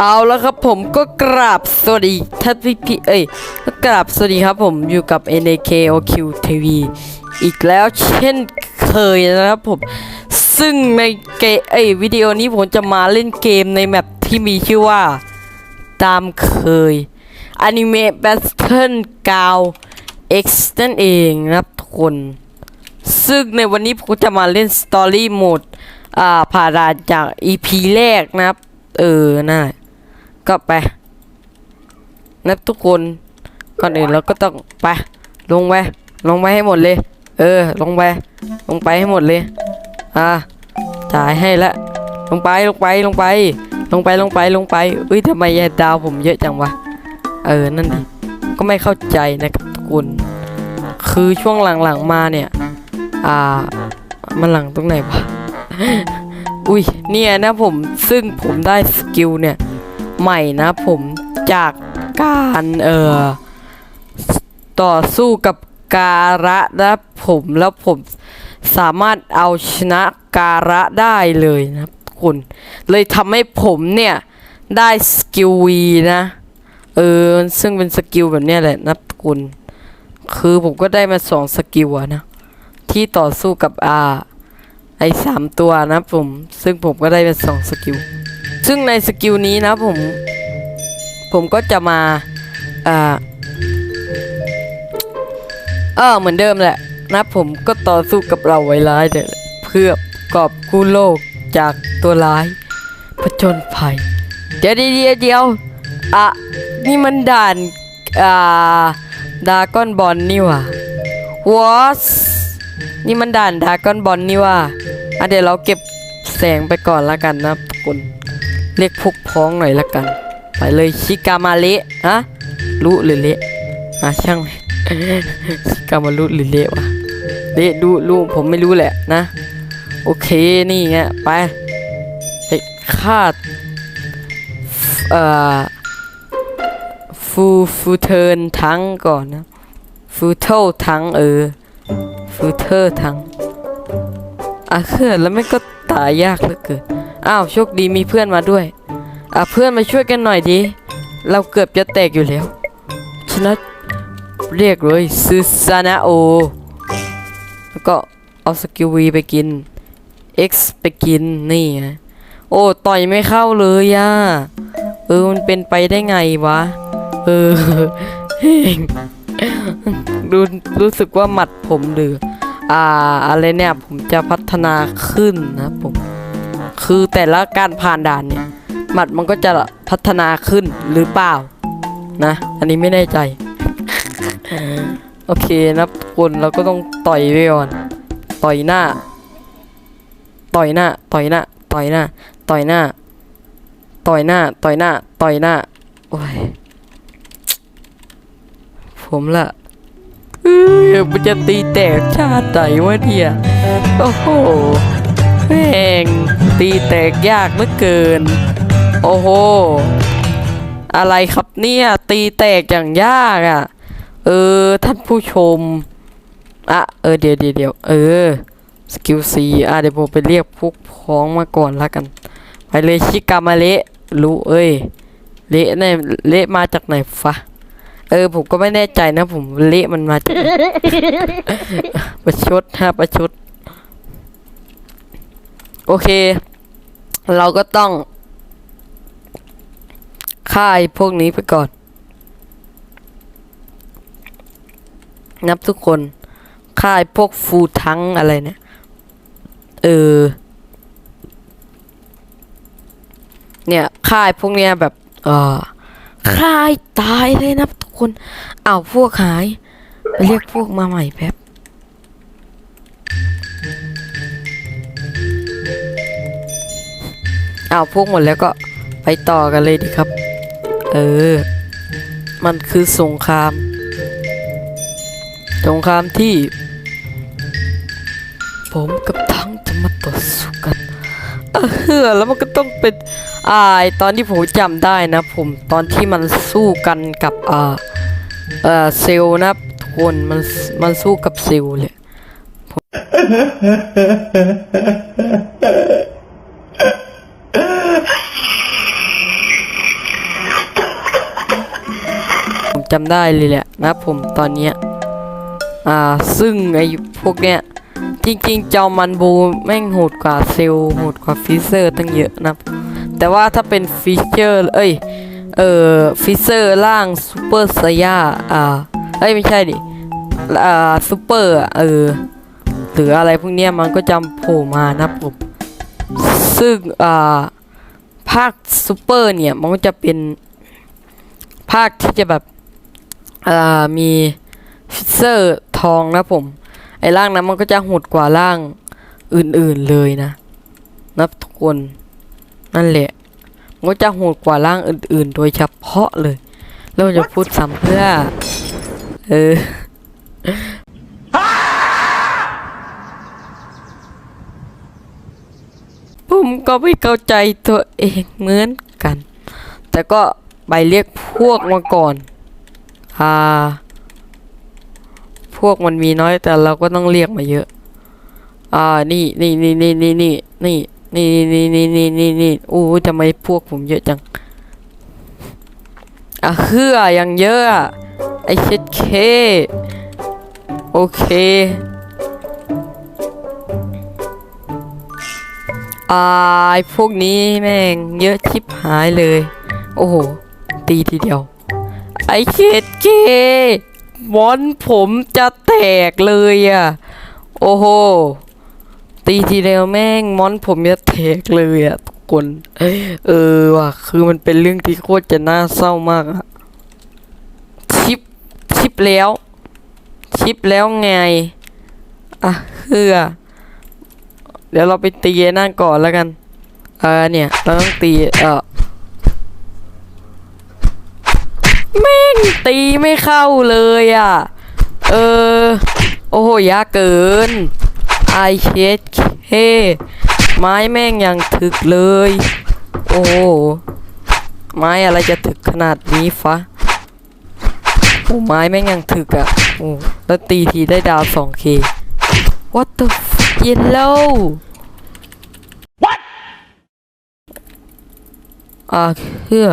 เอาแล้วครับผมก็กราบสวัสดีท่านพี่พี่เอ้ยก็กราบสวัสดีครับผมอยู่กับ NAK OQ TV อีกแล้วเช่นเคยนะครับผม ซึ่งในเกมเอ้ยวิดีโอนี้ผมจะมาเล่นเกมในแมปที่มีชื่อว่า ตามเคย Anime Battle Ground X นั่นเองนะครับทุกคน ซึ่งในวันนี้ผมจะมาเล่นสตอรี่โหมด อ่าผ่านด่านจาก EP แรกนะครับ เออน่า ก็ไปนับทุกคนก่อนอื่นเราก็ต้องไปลงไปลงไปให้หมดเลย เออ ลงไปลงไปให้หมดเลย อ่าจ่ายให้ละลงไปลงไปลงไป ลงไปลงไปลงไปอุ้ยทำไมยาดาวผมเยอะจังวะเออนั่นดิก็ไม่เข้าใจนะครับทุกคนคือช่วงหลังๆมาเนี่ย อ่า มันหลังตรงไหนวะ อุ้ยเนี่ยนะผมซึ่งผมได้สกิลเนี่ย ใหม่นะผมจากการเอ่อต่อสู้กับการะนะผมแล้วผมสามารถเอาชนะการะได้เลยนะคุณ เลยทำให้ผมเนี่ย ได้สกิลวีนะ เออ ซึ่งเป็นสกิลแบบนี้แหละนะคุณ คือผมก็ได้มาสองสกิลนะ ที่ต่อสู้กับอาไอสามตัวนะผม ซึ่งผมก็ได้เป็นสองสกิล ซึ่งในสกิลนี้นะผม ผมก็จะมาอ่าเออเหมือนเดิมแหละนะผมก็ต่อสู้กับเราไว้ร้ายเดเพื่อกอบกู้โลกจากตัวร้ายผจญภัย เดี๋ยวเดี๋ยวเดี๋ยวอะนี่มันด่านอ่าดาก้อนบอลนี่ว่ะ what นี่มันด่านดากอนบอลนี่ว่าอะเดี๋ยวเราเก็บแสงไปก่อนละกันนะทุกคน เรียกพวกพ้องหน่อยละกัน ไปเลยชิกามาเละฮะรู้หรือเละอะช่างชิกามารุหรือเละวะเละดูรู้ผมไม่รู้แหละนะ โอเคนี่ไงไปไปฆ่าเอ่อฟูฟูเทิร์นทั้งก่อนนะฟูเทิลทั้งเออฟิลเตอร์ทั้งอะเขื่อนแล้วไม่ก็ตายยากเหลือเกิน อ้าวโชคดีมีเพื่อนมาด้วย อะเพื่อนมาช่วยกันหน่อยดิ เราเกือบจะแตกอยู่แล้ว ชนะเรียกเลยซูซานาโอ แล้วก็เอาสกิลวีไปกิน X ไปกินนี่ไงโอ้ต่อยไม่เข้าเลยย่าเออมันเป็นไปได้ไงวะ เออเฮ้งรู้รู้สึกว่าหมัดผมหรือ อ่าอะไรเนี่ยผมจะพัฒนาขึ้นนะผม คือแต่ละการผ่านด่านเนี่ยหมัดมันก็จะพัฒนาขึ้นหรือเปล่านะ อันนี้ไม่แน่ใจ โอเคนะทุกคนเราก็ต้องต่อยไปก่อนต่อยหน้า ต่อยหน้า ต่อยหน้า ต่อยหน้า ต่อยหน้า ต่อยหน้า ต่อยหน้า ต่อยหน้า โอ้ย ผมละเอ้ยมันจะตีแตกชาติไหนวะเนี่ยโอ้โห ตีแตกยากเหลือเกิน โอ้โห อะไรครับเนี่ย ตีแตกอย่างยากอะ เออ ท่านผู้ชม อะ เออ เดี๋ยวเดี๋ยวเดี๋ยวเออ สกิลซีอะ เดี๋ยวผมไปเรียกพวกพ้องมาก่อนละกัน ไปเลยชิกามาเละรู้เอ้ย เละเนี่ยเละมาจากไหนฟะเออผมก็ไม่แน่ใจนะผมเละมันมาจากประชดฮะประชด โอเค เราก็ต้องฆ่าไอ้พวกนี้ไปก่อน นับทุกคนฆ่าไอ้พวกฟูทั้งอะไรเนี่ย เออ เนี่ยฆ่าไอ้พวกเนี้ยแบบ เออคลายตายเลยนะทุกคน เอาพวกหาย ไปเรียกพวกมาใหม่แป๊บ เอาพวกหมดแล้วก็ไปต่อกันเลยดีครับ เออ มันคือสงคราม สงครามที่ ผมกับทั้งจะมาต่อสู้กันเออแล้วมันก็ต้องเป็นอ่าไอตอนที่ผมจำได้นะ ผมตอนที่มันสู้กันกับอ่าเอ่อเซลนะทุกคนมันมันสู้กับเซลล์เลย จำได้เลยแหละนะครับผมตอนเนี้ยอ่าซึ่งไอ้พวกเนี้ยจริงๆ จอมันบูแม่งโหดกว่าเซลโหดกว่าฟิเซอร์ตั้งเยอะนะแต่ว่าถ้าเป็นฟิเชอร์เอ้ยเอ่อฟิเซอร์ล่างซูเปอร์ไซย่าอ่าเอ้ยไม่ใช่ดิอ่าซูเปอร์เออหรืออะไรพวกเนี้ยมันก็จำโผล่มานะผมซึ่งอ่าภาคซูเปอร์เนี่ยมันก็จะเป็นภาคที่จะแบบ อ่ามีฟิเซอร์ทองนะผม ไอ้ร่างนั้นมันก็จะโหดกว่าร่างอื่นๆเลยนะนับทุกคนนั่นแหละมันก็จะโหดกว่าร่างอื่น ๆ โดยเฉพาะเลยแล้วจะพูดซ้ำเพื่อ เออผมก็ไม่เข้าใจตัวเองเหมือนกัน แต่ก็ไปเรียกพวกมาก่อน อ่า พวกมันมีน้อยแต่เราก็ต้องเรียกมาเยอะ อ่า นี่นี่นี่นี่นี่นี่นี่นี่นี่นี่นี่นี่นี่อู้ทำไมพวกผมเยอะจัง อะเครืออย่างเยอะไอเช็ดเค โอเค อ่าไอพวกนี้แม่งเยอะชิบหายเลย โอ้โห ตีทีเดียว ไอเช็ดเคมอนผมจะแตกเลยอะ โอ้โห ตีทีเดียวแม่งมอนผมจะแตกเลยอะทุกคน เออว่ะ คือมันเป็นเรื่องที่โคตรจะน่าเศร้ามากอะชิป ชิปแล้ว ชิปแล้วไง อะเฮือเดี๋ยวเราไปตีไอ้นั่นก่อนแล้วกัน เออเนี่ย เราต้องตี เออ แม่งตีไม่เข้าเลยอะ เออ โอ้โหยากเกินไอเชสเคไม้แม่งยังถึกเลย โอ้ไม้อะไรจะถึกขนาดนี้ฟะโอ้ไม้แม่งยังถึกอะ่ะโอ้แล้วตีทีได้ดาว 2k What the f yellow What อ่าเพื่อ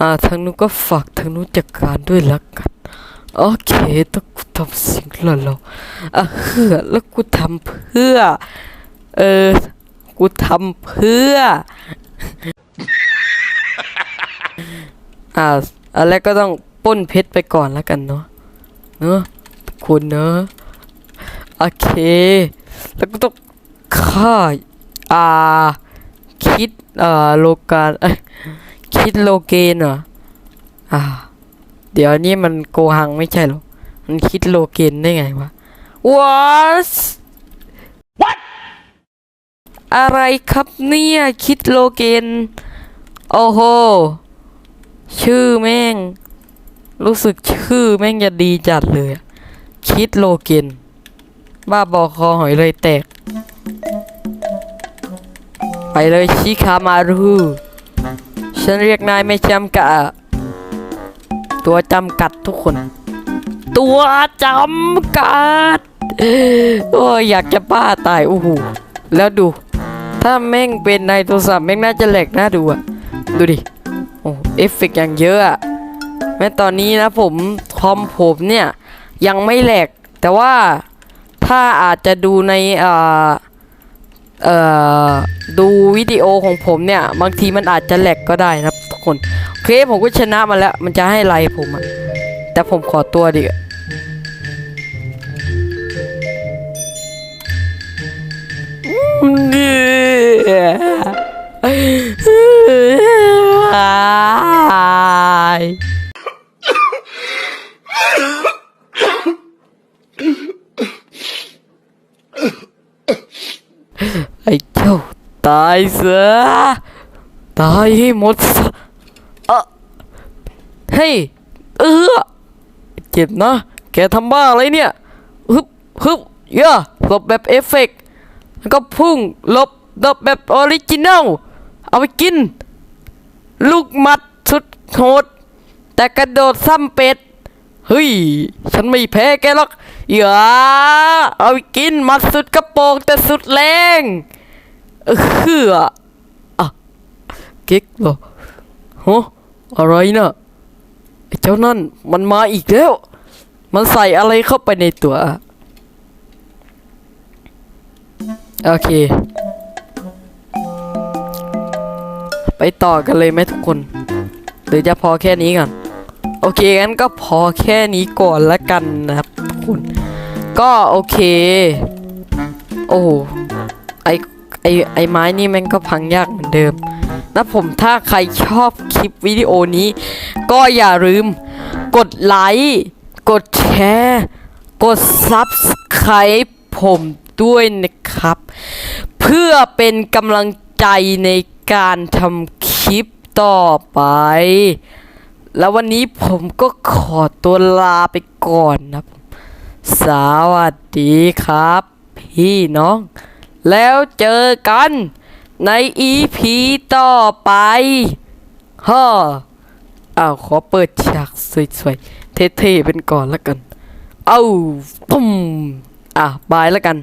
อ่าทางนู้นก็ฝากทางนู้นจัดการด้วยละกัน โอเคต้องกูทำสิ่งหล่อๆอะเพื่อแล้วกูทำเพื่อ เออ กูทำเพื่อ อ่าอะไรก็ต้องป้นเพชรไปก่อนแล้วกันเนาะ เนอะทุกคนเนอะโอเค แล้วก็ต้องฆ่า อ่า คิด อ่า โลกาเอ้ คิดโลเกนเหรอ อ่า เดี๋ยวนี้มันโกหังไม่ใช่หรอ มันคิดโลเกนได้ไงวะ What What อะไรครับเนี่ย คิดโลเกน โอ้โห ชื่อแม่ง รู้สึกชื่อแม่งจะดีจัดเลย คิดโลเกน บ้าบอคอหอยเลยแตก ไปเลยชิคามารู ฉันเรียกนายไม่จำกัดตัวจำกัดทุกคน ตัวจำกัด โอ้ยอยากจะบ้าตายโอ้โหแล้วดู ถ้าแม่งเป็นในโทรศัพท์แม่งน่าจะแหลกน่าดูอะดูดิโอ้เอฟเฟกต์อย่างเยอะอะแม้ตอนนี้นะผมคอมผมเนี่ย ยังไม่แหลก แต่ว่าถ้าอาจจะดูในอ่อ เอ่อดูวิดีโอของผมเนี่ย บางทีมันอาจจะแหลกก็ได้นะครับทุกคนโอเคผมก็ชนะมาแล้ว มันจะให้ไลค์ผมอะแต่ผมขอตัวดิไายเสือตายให้หมดเออเฮ้ยเออเจ็บนะ แกทำบ้าอะไรเนี่ยฮึบฮึบย่าหลบแบบเอฟเฟกต์แล้วก็พุ่งหลบหลบแบบออริจินัลเอาไปกิน ลูกมัดสุดโหด แต่กระโดดซ้ำเป็ดเฮ้ย ฉันไม่แพ้แกหรอกอย่าเอาไปกินมัดสุดกระโปรงแต่สุดแรง เออคืออะเก๊กเหรอฮะอะไรนะไอ้เจ้านั่นมันมาอีกแล้ว มันใส่อะไรเข้าไปในตัว โอเค ไปต่อกันเลยไหมทุกคน หรือจะพอแค่นี้ก่อน โอเคงั้นก็พอแค่นี้ก่อนละกันนะครับทุกคน ก็โอเค โอ้ ไอไอไม้นี่แมันก็พังยากเหมือนเดิมนะผมถ้าใครชอบคลิปวิดีโอนี้ ก็อย่าลืม กดไลค์กดแชร์ กด Subscribe ผมด้วยนะครับ เพื่อเป็นกำลังใจในการทำคลิปต่อไป แล้ววันนี้ผมก็ขอตัวลาไปก่อนนะสวัสดีครับ พี่น้อง แล้วเจอกันในอีพีต่อไปฮ่ออ้าวขอเปิดฉากสวยๆ เท่ๆเป็นก่อนละกัน เอ้าปุ้มอะบายละกัน